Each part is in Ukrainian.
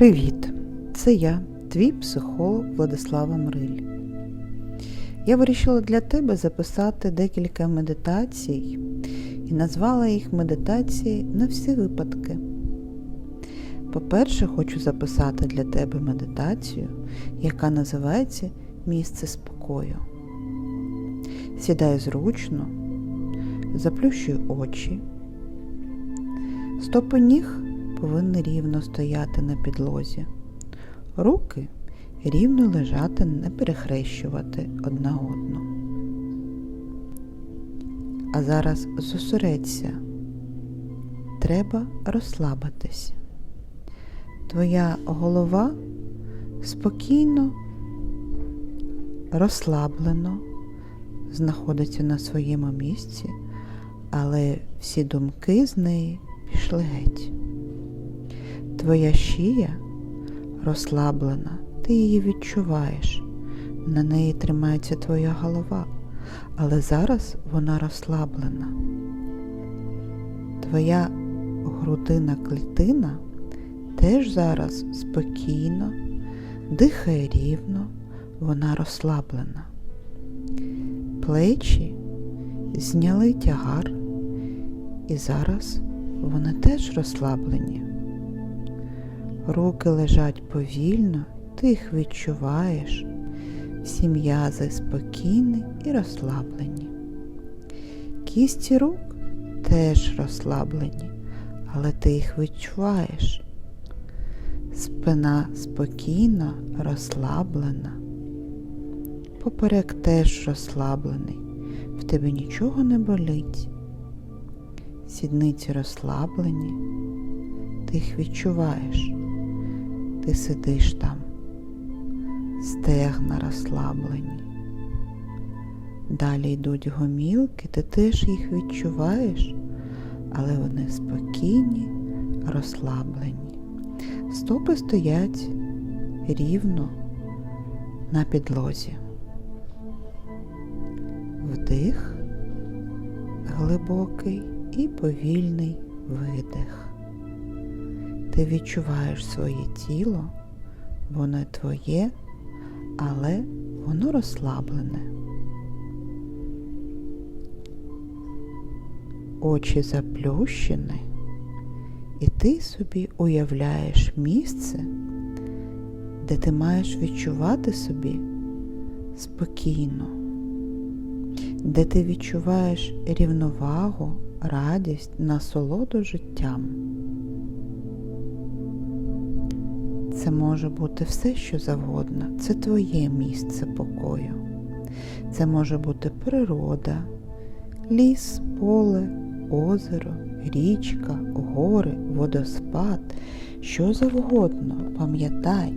Привіт! Це я, твій психолог Владислава Мриль. Я вирішила для тебе записати декілька медитацій і назвала їх медитації на всі випадки. По-перше, хочу записати для тебе медитацію, яка називається Місце спокою. Сідай зручно, заплющуй очі. Стопи ніг повинні рівно стояти на підлозі. Руки рівно лежати, не перехрещувати одна одну. А зараз зосередься. Треба розслабитись. Твоя голова спокійно, розслаблено знаходиться на своєму місці, але всі думки з неї пішли геть. Твоя шия розслаблена, ти її відчуваєш. На неї тримається твоя голова, але зараз вона розслаблена. Твоя грудина клітина теж зараз спокійно, дихає рівно, вона розслаблена. Плечі зняли тягар, і зараз вони теж розслаблені. Руки лежать повільно, ти їх відчуваєш, всі м'язи спокійні і розслаблені. Кісті рук теж розслаблені, але ти їх відчуваєш. Спина спокійна, розслаблена. Поперек теж розслаблений, в тебе нічого не болить. Сідниці розслаблені, ти їх відчуваєш ти сидиш там, стегна розслаблені. Далі йдуть гомілки, ти теж їх відчуваєш, але вони спокійні, розслаблені. Стопи стоять рівно на підлозі. Вдих глибокий і повільний видих. Ти відчуваєш своє тіло, воно твоє, але воно розслаблене. Очі заплющені, і ти собі уявляєш місце, де ти маєш відчувати собі спокійно, де ти відчуваєш рівновагу, радість, насолоду життям. Це може бути все, що завгодно. Це твоє місце покою. Це може бути природа, ліс, поле, озеро, річка, гори, водоспад, що завгодно. Пам'ятай,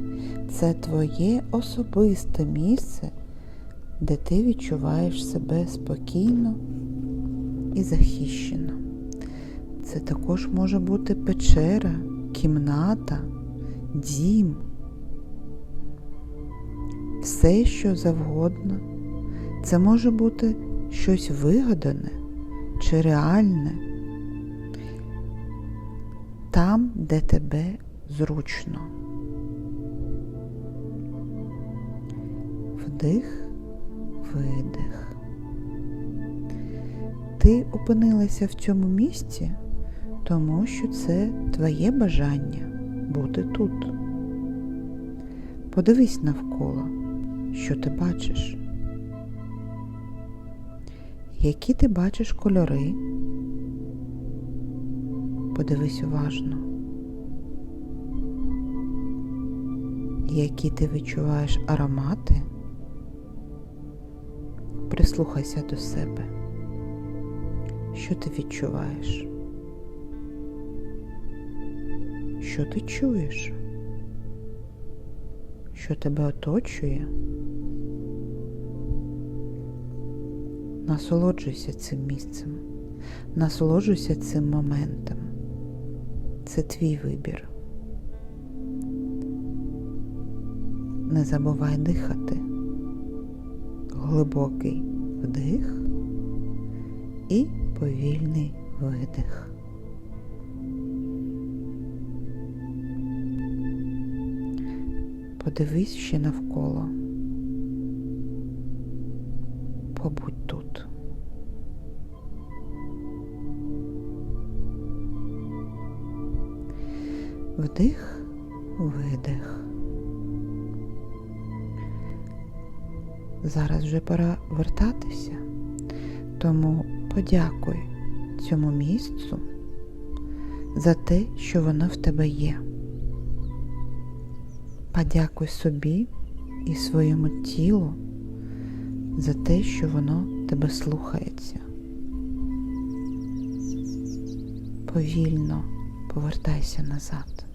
це твоє особисте місце, де ти відчуваєш себе спокійно і захищено. Це також може бути печера, кімната дім, все, що завгодно. Це може бути щось вигадане чи реальне, там, де тебе зручно. Вдих, видих. Ти опинилася в цьому місці, тому що це твоє бажання бути тут. Подивись навколо, що ти бачиш. Які ти бачиш кольори? Подивись уважно. Які ти відчуваєш аромати? Прислухайся до себе. Що ти відчуваєш? Що ти чуєш? Що тебе оточує? Насолоджуйся цим місцем, насолоджуйся цим моментом. Це твій вибір. Не забувай дихати. Глибокий вдих і повільний видих. Подивись ще навколо. Побудь тут. Вдих, видих. Зараз вже пора вертатися, тому подякуй цьому місцю за те, що воно в тебе є. Подякуй собі і своєму тілу за те, що воно тебе слухається. Повільно повертайся назад.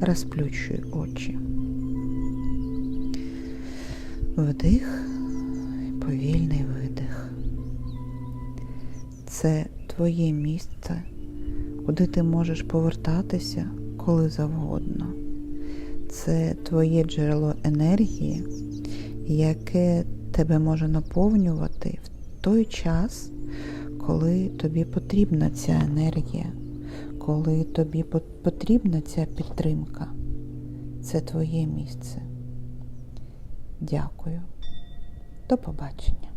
Розплющуй очі. Вдих, і повільний видих. Це твоє місце, куди ти можеш повертатися коли завгодно. Це твоє джерело енергії, яке тебе може наповнювати в той час, коли тобі потрібна ця енергія, коли тобі потрібна ця підтримка. Це твоє місце. Дякую. До побачення.